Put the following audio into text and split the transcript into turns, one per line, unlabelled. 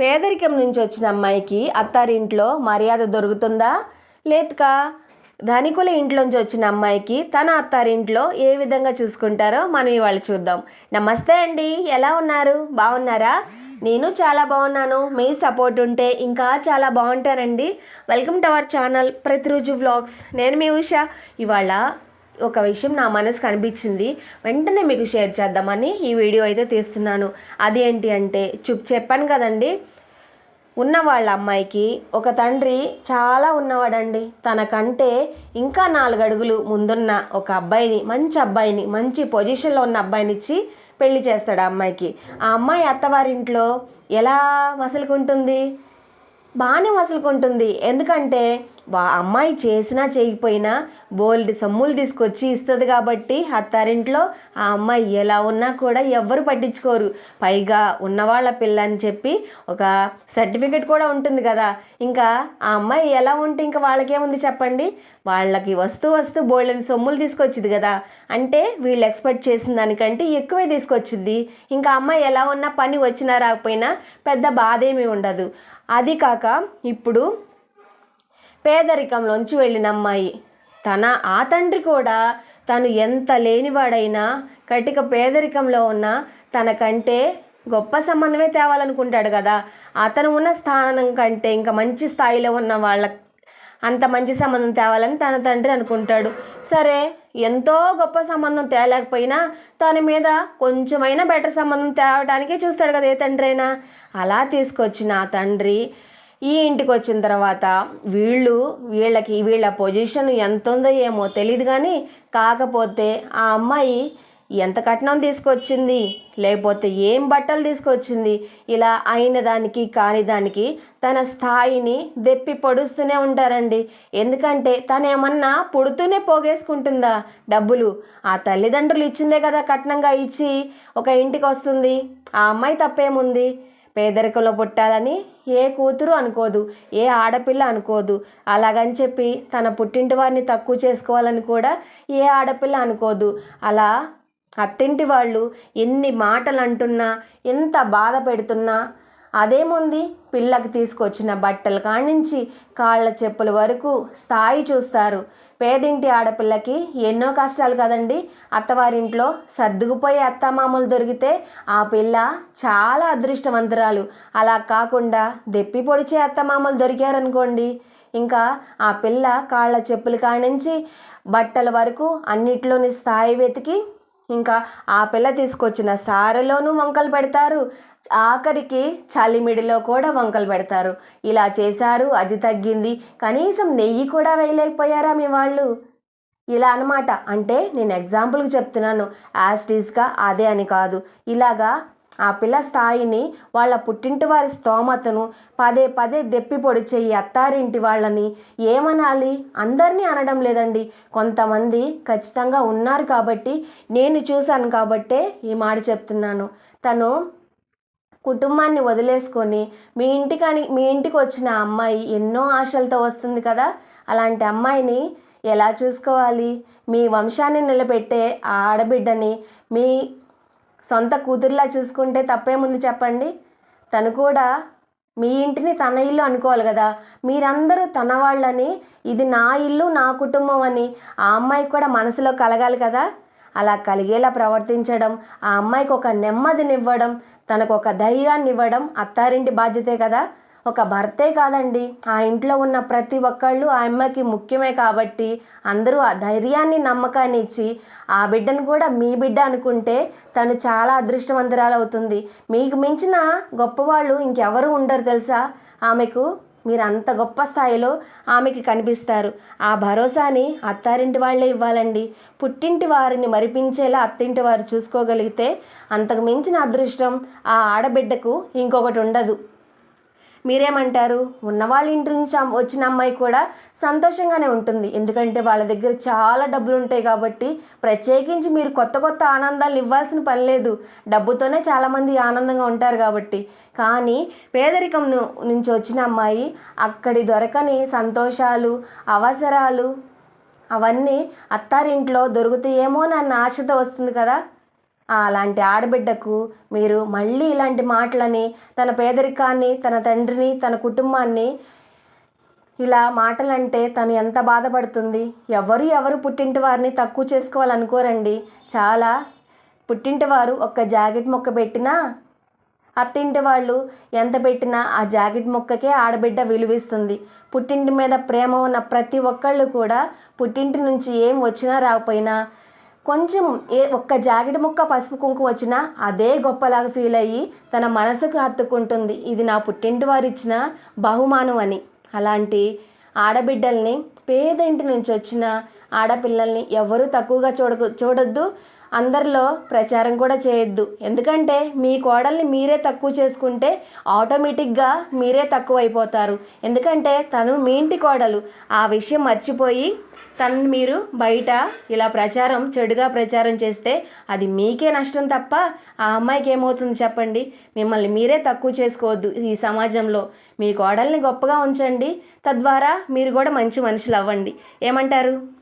పేదరికం నుంచి వచ్చిన అమ్మాయికి అత్తారింట్లో మర్యాద దొరుకుతుందా? లేదుకా ధనికుల ఇంట్లోంచి వచ్చిన అమ్మాయికి తన అత్తారింట్లో ఏ విధంగా చూసుకుంటారో మనం ఇవాళ చూద్దాం. నమస్తే అండి ఎలా ఉన్నారు? బాగున్నారా? నేను చాలా బాగున్నాను. మీ సపోర్ట్ ఉంటే ఇంకా చాలా బాగుంటానండి. వెల్కమ్ టు అవర్ ఛానల్ ప్రతిరోజు వ్లాగ్స్. నేను మీ ఉష. ఇవాళ ఒక విషయం నా మనసు కనిపించింది వెంటనే మీకు షేర్ చేద్దామని ఈ వీడియో అయితే తీస్తున్నాను. అది ఏంటి అంటే చూప్ చెప్పాను కదండి ఉన్న వాళ్ళ అమ్మాయికి ఒక తండ్రి చాలా ఉన్నవాడండి. తనకంటే ఇంకా నాలుగు అడుగులు ముందున్న ఒక అబ్బాయిని మంచి అబ్బాయిని మంచి పొజిషన్లో ఉన్న అబ్బాయిని ఇచ్చి పెళ్ళి చేస్తాడు ఆ అమ్మాయికి. ఆ అమ్మాయి అత్తవారింట్లో ఎలా మసలుకుంటుంది బాగానే మసలుకుంటుంది ఎందుకంటే వా అమ్మాయి చేసినా చేయకపోయినా బోల్డ్ సొమ్ములు తీసుకొచ్చి ఇస్తుంది కాబట్టి అత్తారింట్లో ఆ అమ్మాయి ఎలా ఉన్నా కూడా ఎవ్వరు పట్టించుకోరు. పైగా ఉన్నవాళ్ళ పిల్ల అని చెప్పి ఒక సర్టిఫికెట్ కూడా ఉంటుంది కదా. ఇంకా ఆ అమ్మాయి ఎలా ఉంటే ఇంకా వాళ్ళకేముంది చెప్పండి? వాళ్ళకి వస్తూ వస్తూ బోల్డెన్ సొమ్ములు తీసుకొచ్చింది కదా. అంటే వీళ్ళు ఎక్స్పెక్ట్ చేసిన దానికంటే ఎక్కువే తీసుకొచ్చింది. ఇంకా అమ్మాయి ఎలా ఉన్నా పని వచ్చినా రాకపోయినా పెద్ద బాధ ఏమీ ఉండదు. అది కాక ఇప్పుడు పేదరికంలోంచి వెళ్ళిన అమ్మాయి. తన ఆ తండ్రి కూడా తను ఎంత లేనివాడైనా కటిక పేదరికంలో ఉన్న తనకంటే గొప్ప సంబంధమే తేవాలనుకుంటాడు కదా. అతను ఉన్న స్థానం కంటే ఇంకా మంచి స్థాయిలో ఉన్న వాళ్ళ అంత మంచి సంబంధం తేవాలని తన తండ్రి అనుకుంటాడు. సరే ఎంతో గొప్ప సంబంధం తేలేకపోయినా తన మీద కొంచెమైనా బెటర్ సంబంధం తేవడానికే చూస్తాడు కదా ఏ తండ్రి అయినా అలా తీసుకొచ్చిన ఆ తండ్రి ఈ ఇంటికి వచ్చిన తర్వాత వీళ్ళు వీళ్ళకి వీళ్ళ పొజిషన్ ఎంత ఉందో ఏమో తెలియదు కానీ కాకపోతే ఆ అమ్మాయి ఎంత కట్నం తీసుకొచ్చింది? లేకపోతే ఏం బట్టలు తీసుకొచ్చింది? ఇలా అయిన దానికి కాని దానికి తన స్థాయిని దెప్పి పొడుస్తూనే ఉంటారండి. ఎందుకంటే తను ఏమన్నా పుడుతూనే పోగేసుకుంటుందా డబ్బులు? ఆ తల్లిదండ్రులు ఇచ్చిందే కదా కట్నంగా ఇచ్చి ఒక ఇంటికి వస్తుంది. ఆ అమ్మాయి తప్పేముంది? పేదరికంలో పుట్టాలని ఏ కూతురు అనుకోదు ఏ ఆడపిల్ల అనుకోదు. అలాగని చెప్పి తన పుట్టింటి వారిని తక్కువ చేసుకోవాలని కూడా ఏ ఆడపిల్ల అనుకోదు. అలా అత్తింటి వాళ్ళు ఎన్ని మాటలు అంటున్నా ఎంత బాధ పెడుతున్నా అదేముంది? పిల్లకి తీసుకొచ్చిన బట్టలు కానించి కాళ్ళ చెప్పుల వరకు స్థాయి చూస్తారు. పేదింటి ఆడపిల్లకి ఎన్నో కష్టాలు కదండి. అత్తవారింట్లో సర్దుకుపోయే అత్తమామలు దొరికితే ఆ పిల్ల చాలా అదృష్టవంతురాలు. అలా కాకుండా దెప్పి పొడిచే అత్తమామలు దొరికారనుకోండి. ఇంకా ఆ పిల్ల కాళ్ళ చెప్పులు కానించి బట్టల వరకు అన్నిట్లోని స్థాయి వెతికి ఇంకా ఆ పిల్ల తీసుకొచ్చిన సారలోనూ వంకలు పెడతారు. ఆఖరికి చలిమిడిలో కూడా వంకలు పెడతారు. ఇలా చేశారు అది తగ్గింది. కనీసం నెయ్యి కూడా వేయలేకపోయారా మీ వాళ్ళు? ఇలా అనమాట అంటే నేను ఎగ్జాంపుల్కి చెప్తున్నాను. యాస్టీస్గా అదే అని కాదు. ఇలాగా ఆ పిల్ల స్థాయిని వాళ్ళ పుట్టింటి వారి స్తోమతను పదే పదే దెప్పి పొడిచే ఈ అత్తారింటి వాళ్ళని ఏమనాలి? అందరినీ అనడం లేదండి. కొంతమంది ఖచ్చితంగా ఉన్నారు కాబట్టి నేను చూశాను కాబట్టే ఈ మాట చెప్తున్నాను. తను కుటుంబాన్ని వదిలేసుకొని మీ ఇంటికని మీ ఇంటికి వచ్చిన అమ్మాయి ఎన్నో ఆశలతో వస్తుంది కదా? అలాంటి అమ్మాయిని ఎలా చూసుకోవాలి? మీ వంశాన్ని నిలబెట్టే ఆ ఆడబిడ్డని మీ సొంత కూతురులా చూసుకుంటే తప్పేముంది చెప్పండి? తను కూడా మీ ఇంటిని తన ఇల్లు అనుకోవాలి కదా? మీరందరూ తన వాళ్ళని ఇది నా ఇల్లు నా కుటుంబం అని ఆ అమ్మాయికి కూడా మనసులో కలగాలి కదా? అలా కలిగేలా ప్రవర్తించడం ఆ అమ్మాయికి ఒక నెమ్మదినివ్వడం తనకు ఒక ధైర్యాన్ని ఇవ్వడం అత్తారింటి బాధ్యతే కదా? ఒక భర్తే కాదండి. ఆ ఇంట్లో ఉన్న ప్రతి ఒక్కళ్ళు ఆ అమ్మాయికి ముఖ్యమే కాబట్టి అందరూ ఆ ధైర్యాన్ని నమ్మకాన్ని ఇచ్చి ఆ బిడ్డను కూడా మీ బిడ్డ అనుకుంటే తను చాలా అదృష్టవంతురాలు అవుతుంది మీకు మించిన గొప్పవాళ్ళు ఇంకెవరు ఉండరు తెలుసా? ఆమెకు మీరు అంత గొప్ప స్థాయిలో ఆమెకి కనిపిస్తారు. ఆ భరోసాని అత్తారింటి వాళ్ళే ఇవ్వాలండి. పుట్టింటి వారిని మరిపించేలా అత్తింటి వారు చూసుకోగలిగితే అంతకు మించిన అదృష్టం ఆ ఆడబిడ్డకు ఇంకొకటి ఉండదు. మీరేమంటారు? ఉన్నవాళ్ళ ఇంటి నుంచి వచ్చిన అమ్మాయి కూడా సంతోషంగానే ఉంటుంది. ఎందుకంటే వాళ్ళ దగ్గర చాలా డబ్బులు ఉంటాయి కాబట్టి ప్రత్యేకించి మీరు కొత్త కొత్త ఆనందాలు ఇవ్వాల్సిన పని లేదు. డబ్బుతోనే చాలామంది ఆనందంగా ఉంటారు కాబట్టి. కానీ పేదరికం నుంచి వచ్చిన అమ్మాయి అక్కడి దొరకని సంతోషాలు అవసరాలు అవన్నీ అత్తారింట్లో దొరుకుతాయేమో అన్న ఆశతో వస్తుంది కదా? అలాంటి ఆడబిడ్డకు మీరు మళ్ళీ ఇలాంటి మాటలని తన పేదరికాన్ని తన తండ్రిని తన కుటుంబాన్ని ఇలా మాటలంటే తను ఎంత బాధపడుతుంది? ఎవరు ఎవరు పుట్టింటి వారిని తక్కువ చేసుకోవాలనుకోరండి. చాలా పుట్టింటి వారు ఒక్క జాకెట్ మొక్క పెట్టినా అత్తింటి వాళ్ళు ఎంత పెట్టినా ఆ జాకెట్ మొక్కకే ఆడబిడ్డ విలువిస్తుంది. పుట్టింటి మీద ప్రేమ ఉన్న ప్రతి ఒక్కళ్ళు కూడా పుట్టింటి నుంచి ఏం వచ్చినా రాకపోయినా కొంచెం ఏ ఒక్క జాకెట్ ముక్క పసుపు కుంకుమ వచ్చినా అదే గొప్పలాగా ఫీల్ అయ్యి తన మనసుకు హత్తుకుంటుంది. ఇది నా పుట్టింటి వారు ఇచ్చిన బహుమానం అని. అలాంటి ఆడబిడ్డల్ని పేద ఇంటి నుంచి వచ్చిన ఆడపిల్లల్ని ఎవరూ తక్కువగా చూడకు చూడొద్దు. అందరిలో ప్రచారం కూడా చేయొద్దు. ఎందుకంటే మీ కోడల్ని మీరే తక్కువ చేసుకుంటే ఆటోమేటిక్గా మీరే తక్కువ అయిపోతారు ఎందుకంటే తను మీ ఇంటి కోడలు. ఆ విషయం మర్చిపోయి తనని మీరు బయట ఇలా ప్రచారం చెడుగా ప్రచారం చేస్తే అది మీకే నష్టం తప్ప ఆ అమ్మాయికి ఏమవుతుంది చెప్పండి? మిమ్మల్ని మీరే తక్కువ చేసుకోవద్దు ఈ సమాజంలో. మీ కోడల్ని గొప్పగా ఉంచండి. తద్వారా మీరు కూడా మంచి మనుషులు అవ్వండి ఏమంటారు?